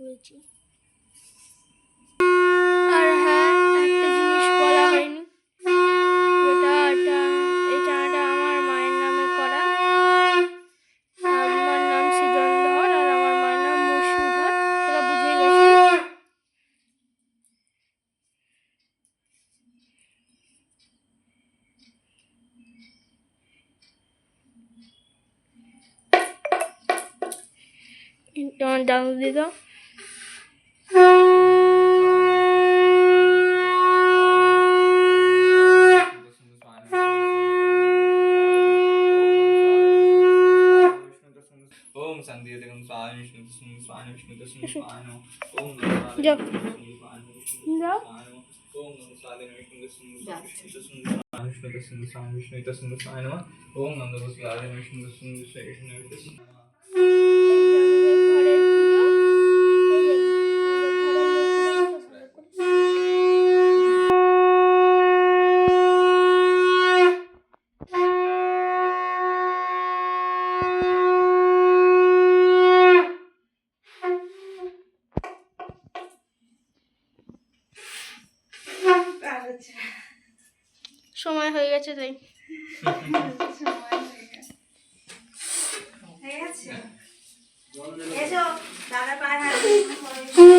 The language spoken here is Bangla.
করেছি। আর হ্যাঁ একটা জিনিস বলা হয়নি। এটা এই আমার মায়ের নামে করা। আমার নাম আর আমার মায়ের নাম গেছি Don't download it Übungen an dir, den Verein, den Verein, den Verein, Ja. Ja. Thank you. হচ্ছে সময় হয়ে গেছে তাই। সময় হয়ে গেছে। দাদা পায়ে